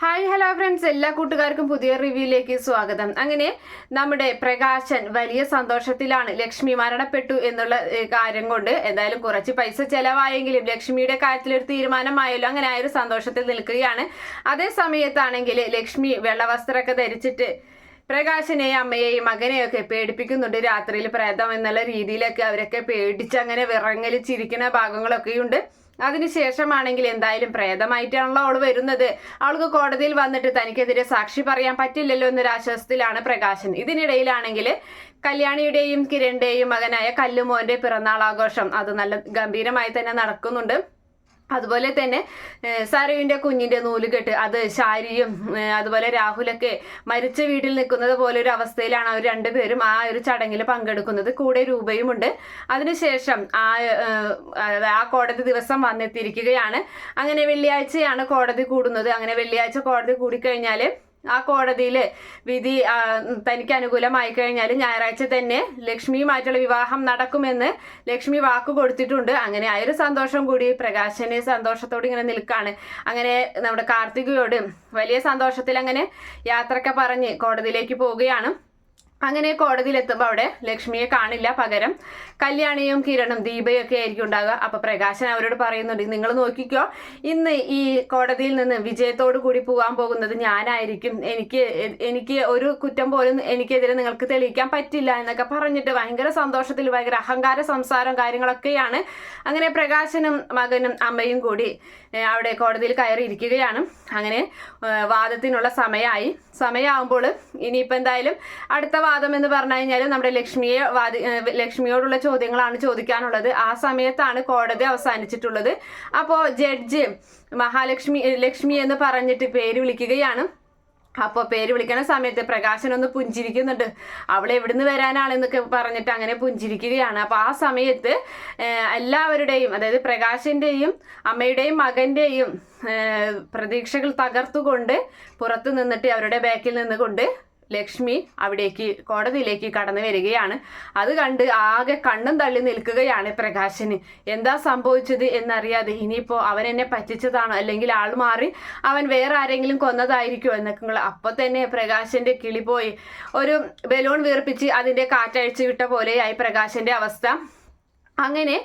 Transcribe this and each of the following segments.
Hi hello friends എല്ലാ കൂട്ടുകാർക്കും പുതിയ റിവ്യൂയിലേക്ക് സ്വാഗതം. അങ്ങനെ നമ്മുടെ പ്രകാശൻ വലിയ സന്തോഷത്തിലാണ് ലക്ഷ്മി മരണപ്പെട്ടു എന്നുള്ള കാര്യം കൊണ്ട് എന്തായാലും കുറച്ച് പൈസ ചെലവായെങ്കിലും ലക്ഷ്മിയുടെ കാര്യത്തിൽ ഒരു തീരുമാനമായല്ലോ. അങ്ങനെ ആ ഒരു സന്തോഷത്തിൽ നിൽക്കുകയാണ്. അതേ സമയത്താണെങ്കിൽ ലക്ഷ്മി വെള്ളവസ്ത്രമൊക്കെ ധരിച്ചിട്ട് പ്രകാശനെയും അമ്മയെയും മകനെയൊക്കെ പേടിപ്പിക്കുന്നുണ്ട്. രാത്രിയിൽ പ്രേതം എന്നുള്ള രീതിയിലൊക്കെ അവരൊക്കെ പേടിച്ച് അങ്ങനെ വിറങ്ങലിച്ചിരിക്കുന്ന ഭാഗങ്ങളൊക്കെയുണ്ട്. അതിനുശേഷമാണെങ്കിൽ എന്തായാലും പ്രേതമായിട്ടാണല്ലോ അവൾ വരുന്നത്. അവൾക്ക് കോടതിയിൽ വന്നിട്ട് തനിക്കെതിരെ സാക്ഷി പറയാൻ പറ്റില്ലല്ലോ എന്നൊരു ആശ്വാസത്തിലാണ് പ്രകാശൻ. ഇതിനിടയിലാണെങ്കിൽ കല്യാണിയുടെയും കിരണിന്റെയും മകനായ കല്ലുമോന്റെ പിറന്നാൾ ആഘോഷം അത് നല്ല ഗംഭീരമായി തന്നെ നടക്കുന്നുണ്ട്. അതുപോലെ തന്നെ ഏഹ്, കുഞ്ഞിന്റെ നൂലുകെട്ട് അത് ശാരിയും അതുപോലെ രാഹുലൊക്കെ മരിച്ച വീട്ടിൽ നിൽക്കുന്നത് പോലെ ഒരു അവസ്ഥയിലാണ് അവർ രണ്ടുപേരും ആ ഒരു ചടങ്ങിൽ പങ്കെടുക്കുന്നത്. കൂടെ രൂപയുമുണ്ട്. അതിനുശേഷം ആ ആ കോടതി ദിവസം വന്നെത്തിയിരിക്കുകയാണ്. അങ്ങനെ വെള്ളിയാഴ്ചയാണ് കോടതി കൂടുന്നത്. അങ്ങനെ വെള്ളിയാഴ്ച കോടതി കൂടിക്കഴിഞ്ഞാൽ ആ കോടതിയിൽ വിധി തനിക്ക് അനുകൂലമായി കഴിഞ്ഞാൽ ഞായറാഴ്ച തന്നെ ലക്ഷ്മിയുമായിട്ടുള്ള വിവാഹം നടക്കുമെന്ന് ലക്ഷ്മി വാക്ക് കൊടുത്തിട്ടുണ്ട്. അങ്ങനെ ആ ഒരു സന്തോഷം കൂടി പ്രകാശന് സന്തോഷത്തോടെ ഇങ്ങനെ നിൽക്കാണ്. അങ്ങനെ നമ്മുടെ കാർത്തികയോട് വലിയ സന്തോഷത്തിൽ അങ്ങനെ യാത്രക്കെ പറഞ്ഞ് കോടതിയിലേക്ക് പോവുകയാണ്. അങ്ങനെ കോടതിയിൽ എത്തുമ്പോൾ അവിടെ ലക്ഷ്മിയെ കാണില്ല പകരം. കല്യാണിയും കിരണും ദീപയും ഒക്കെ ആയിരിക്കും ഉണ്ടാകുക അപ്പൊ പ്രകാശൻ അവരോട് പറയുന്നുണ്ട് നിങ്ങൾ നോക്കിക്കോ ഇന്ന് ഈ കോടതിയിൽ നിന്ന് വിജയത്തോടു കൂടി പോകാൻ പോകുന്നത് ഞാനായിരിക്കും. എനിക്ക് എനിക്ക് ഒരു കുറ്റം പോലും എനിക്കെതിരെ നിങ്ങൾക്ക് തെളിയിക്കാൻ പറ്റില്ല എന്നൊക്കെ പറഞ്ഞിട്ട് ഭയങ്കര സന്തോഷത്തിൽ ഭയങ്കര അഹങ്കാര സംസാരം കാര്യങ്ങളൊക്കെയാണ്. അങ്ങനെ പ്രകാശനും മകനും അമ്മയും കൂടി അവിടെ കോടതിയിൽ കയറി ഇരിക്കുകയാണ് അങ്ങനെ വാദത്തിനുള്ള സമയമായി സമയമാകുമ്പോൾ ഇനിയിപ്പോൾ എന്തായാലും അടുത്ത വാദം എന്ന് പറഞ്ഞു കഴിഞ്ഞാൽ നമ്മുടെ ലക്ഷ്മിയെ വാദി ലക്ഷ്മിയോടുള്ള ചോദ്യങ്ങളാണ് ചോദിക്കാനുള്ളത്. ആ സമയത്താണ് കോടതി അവസാനിച്ചിട്ടുള്ളത്. അപ്പോൾ ജഡ്ജ് മഹാലക്ഷ്മി ലക്ഷ്മി എന്ന് പറഞ്ഞിട്ട് പേര് വിളിക്കുകയാണ്. അപ്പോൾ പേര് വിളിക്കണ സമയത്ത് പ്രകാശൻ ഒന്ന് പുഞ്ചിരിക്കുന്നുണ്ട്. അവൾ എവിടുന്ന് വരാനാണെന്നൊക്കെ പറഞ്ഞിട്ട് അങ്ങനെ പുഞ്ചിരിക്കുകയാണ്. അപ്പോൾ ആ സമയത്ത് എല്ലാവരുടെയും അതായത് പ്രകാശിന്റെയും അമ്മയുടെയും മകന്റെയും പ്രതീക്ഷകൾ തകർത്തുകൊണ്ട് പുറത്ത് നിന്നിട്ട് അവരുടെ ബാക്കിൽ നിന്നുകൊണ്ട് ലക്ഷ്മി അവിടേക്ക് കോടതിയിലേക്ക് കടന്നു വരികയാണ്. അത് കണ്ട് ആകെ കണ്ണും തള്ളി നിൽക്കുകയാണ് പ്രകാശന്. എന്താ സംഭവിച്ചത് എന്നറിയാതെ ഇനിയിപ്പോൾ അവൻ എന്നെ പറ്റിച്ചതാണോ? അല്ലെങ്കിൽ ആൾ മാറി അവൻ വേറെ ആരെങ്കിലും കൊന്നതായിരിക്കുമോ എന്നൊക്കെ അപ്പോൾ തന്നെ പ്രകാശന്റെ കിളി പോയി. ഒരു ബലൂൺ വീർപ്പിച്ച് അതിന്റെ കാറ്റഴിച്ചു വിട്ട പോലെയായി പ്രകാശന്റെ അവസ്ഥ. അങ്ങനെ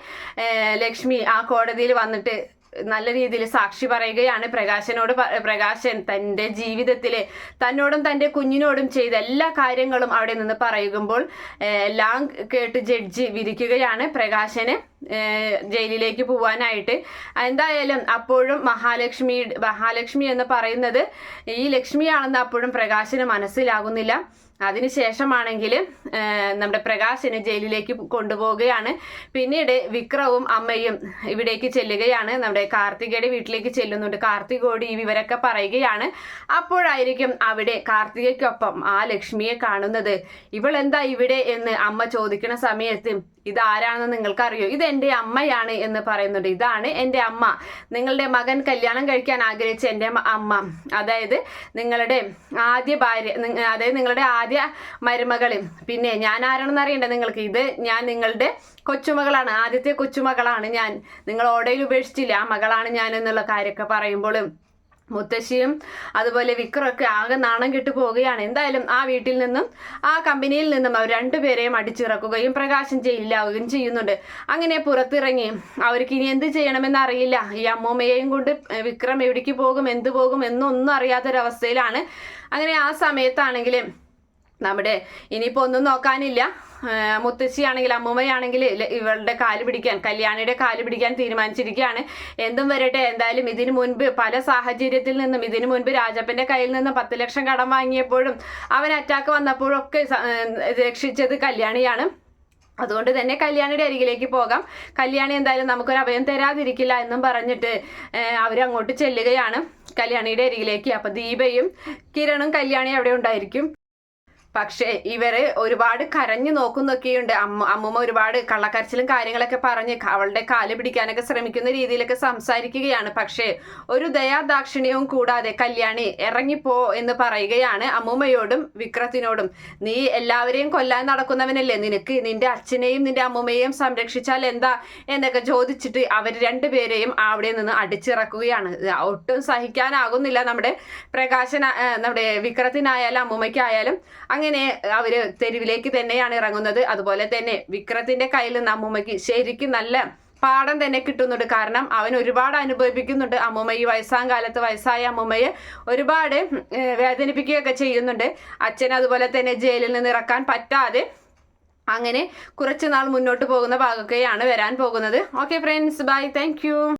ലക്ഷ്മി ആ കോടതിയിൽ വന്നിട്ട് നല്ല രീതിയിൽ സാക്ഷി പറയുകയാണ്. പ്രകാശനോട് പ്രകാശൻ തന്റെ ജീവിതത്തിൽ തന്നോടും തന്റെ കുഞ്ഞിനോടും ചെയ്ത എല്ലാ കാര്യങ്ങളും അവിടെ നിന്ന് പറയുമ്പോൾ എല്ലാം കേട്ട് ജഡ്ജി വിരിക്കുകയാണ് പ്രകാശന് ജയിലിലേക്ക് പോവാനായിട്ട്. എന്തായാലും അപ്പോഴും മഹാലക്ഷ്മി മഹാലക്ഷ്മി എന്ന് പറയുന്നത് ഈ ലക്ഷ്മിയാണെന്ന് അപ്പോഴും പ്രകാശിന് മനസ്സിലാകുന്നില്ല. അതിനുശേഷമാണെങ്കിൽ നമ്മുടെ പ്രകാശിനെ ജയിലിലേക്ക് കൊണ്ടുപോവുകയാണ്. പിന്നീട് വിക്രവും അമ്മയും ഇവിടേക്ക് ചെല്ലുകയാണ്. നമ്മുടെ കാർത്തികയുടെ വീട്ടിലേക്ക് ചെല്ലുന്നുണ്ട്. കാർത്തികോട് ഈ വിവരമൊക്കെ പറയുകയാണ്. അപ്പോഴായിരിക്കും അവിടെ കാർത്തികയ്ക്കൊപ്പം ആ ലക്ഷ്മിയെ കാണുന്നത്. ഇവൾ എന്താ ഇവിടെ എന്ന് അമ്മ ചോദിക്കുന്ന സമയത്ത് ഇതാരാണെന്ന് നിങ്ങൾക്കറിയോ? ഇത് എന്റെ അമ്മയാണ് എന്ന് പറയുന്നുണ്ട്. ഇതാണ് എന്റെ അമ്മ. നിങ്ങളുടെ മകൻ കല്യാണം കഴിക്കാൻ ആഗ്രഹിച്ച എന്റെ അമ്മ അതായത് നിങ്ങളുടെ ആദ്യ ഭാര്യ അതായത് നിങ്ങളുടെ ആദ്യ മരുമകൾ പിന്നെ ഞാൻ ആരാണെന്ന് അറിയണ്ടേ നിങ്ങൾക്ക്. ഇത് ഞാൻ നിങ്ങളുടെ കൊച്ചുമകളാണ്. ആദ്യത്തെ കൊച്ചുമകളാണ് ഞാൻ. നിങ്ങൾ ഓടയിൽ ഉപേക്ഷിച്ചില്ല. ആ മകളാണ് ഞാൻ എന്നുള്ള കാര്യമൊക്കെ പറയുമ്പോഴും മുത്തശ്ശിയും അതുപോലെ വിക്രമൊക്കെ ആകെ നാണം കെട്ടു പോവുകയാണ്. എന്തായാലും ആ വീട്ടിൽ നിന്നും ആ കമ്പനിയിൽ നിന്നും അവർ രണ്ടുപേരെയും അടിച്ചിറക്കുകയും പ്രകാശം ചെയ്യില്ലാവുകയും ചെയ്യുന്നുണ്ട്. അങ്ങനെ പുറത്തിറങ്ങി അവർക്ക് ഇനി എന്ത് ചെയ്യണമെന്ന് അറിയില്ല. ഈ അമ്മൂമ്മയെയും കൊണ്ട് വിക്രം എവിടേക്ക് പോകും എന്ത് പോകും എന്നൊന്നും അറിയാത്തൊരവസ്ഥയിലാണ്. അങ്ങനെ ആ സമയത്താണെങ്കിൽ നമ്മുടെ ഇനിയിപ്പോൾ ഒന്നും നോക്കാനില്ല. മുത്തശ്ശിയാണെങ്കിൽ അമ്മൂമ്മയാണെങ്കിൽ ഇവളുടെ കാൽ പിടിക്കാൻ കല്യാണിയുടെ കാൽ പിടിക്കാൻ തീരുമാനിച്ചിരിക്കുകയാണ്. എന്തും വരട്ടെ എന്തായാലും ഇതിനു മുൻപ് പല സാഹചര്യത്തിൽ നിന്നും ഇതിനു മുൻപ് രാജപ്പന്റെ കയ്യിൽ നിന്ന് പത്ത് ലക്ഷം കടം വാങ്ങിയപ്പോഴും അവൻ അറ്റാക്ക് വന്നപ്പോഴൊക്കെ രക്ഷിച്ചത് കല്യാണിയാണ്. അതുകൊണ്ട് തന്നെ കല്യാണിയുടെ അരികിലേക്ക് പോകാം. കല്യാണി എന്തായാലും നമുക്കൊരു അഭയം തരാതിരിക്കില്ല എന്നും പറഞ്ഞിട്ട് അവർ അങ്ങോട്ട് ചെല്ലുകയാണ്. കല്യാണിയുടെ അരികിലേക്ക് അപ്പൊ ദീപയും കിരണും കല്യാണി അവിടെ ഉണ്ടായിരിക്കും. പക്ഷേ ഇവർ ഒരുപാട് കരഞ്ഞു നോക്കുന്നൊക്കെയുണ്ട്. അമ്മ അമ്മൂമ്മ ഒരുപാട് കള്ളക്കരച്ചിലും കാര്യങ്ങളൊക്കെ പറഞ്ഞ് അവളുടെ കാൽ പിടിക്കാനൊക്കെ ശ്രമിക്കുന്ന രീതിയിലൊക്കെ സംസാരിക്കുകയാണ്. പക്ഷേ ഒരു ദയാദാക്ഷിണ്യവും കൂടാതെ കല്യാണി ഇറങ്ങിപ്പോ എന്ന് പറയുകയാണ് അമ്മൂമ്മയോടും വിക്രത്തിനോടും. നീ എല്ലാവരെയും കൊല്ലാൻ നടക്കുന്നവനല്ലേ? നിനക്ക് നിന്റെ അച്ഛനെയും നിന്റെ അമ്മൂമ്മയെയും സംരക്ഷിച്ചാൽ എന്താ? എന്നൊക്കെ ചോദിച്ചിട്ട് അവർ രണ്ടുപേരെയും അവിടെ നിന്ന് അടിച്ചിറക്കുകയാണ്. ഒട്ടും സഹിക്കാനാകുന്നില്ല നമ്മുടെ പ്രകാശന നമ്മുടെ വിക്രത്തിനായാലും അമ്മൂമ്മയ്ക്കായാലും. അങ്ങനെ അവർ തെരുവിലേക്ക് തന്നെയാണ് ഇറങ്ങുന്നത്. അതുപോലെ തന്നെ വിക്രത്തിന്റെ കയ്യിൽ നിന്ന് അമ്മൂമ്മയ്ക്ക് ശരിക്കും നല്ല പാഠം തന്നെ കിട്ടുന്നുണ്ട്. കാരണം അവൻ ഒരുപാട് അനുഭവിപ്പിക്കുന്നുണ്ട്. അമ്മൂമ്മ ഈ വയസ്സാം കാലത്ത് വയസ്സായ അമ്മൂമ്മയെ ഒരുപാട് വേദനിപ്പിക്കുകയൊക്കെ ചെയ്യുന്നുണ്ട്. അച്ഛൻ അതുപോലെ തന്നെ ജയിലിൽ നിന്ന് ഇറക്കാൻ പറ്റാതെ അങ്ങനെ കുറച്ച് നാൾ മുന്നോട്ട് പോകുന്ന ഭാഗമൊക്കെയാണ് വരാൻ പോകുന്നത്. Okay friends bye thank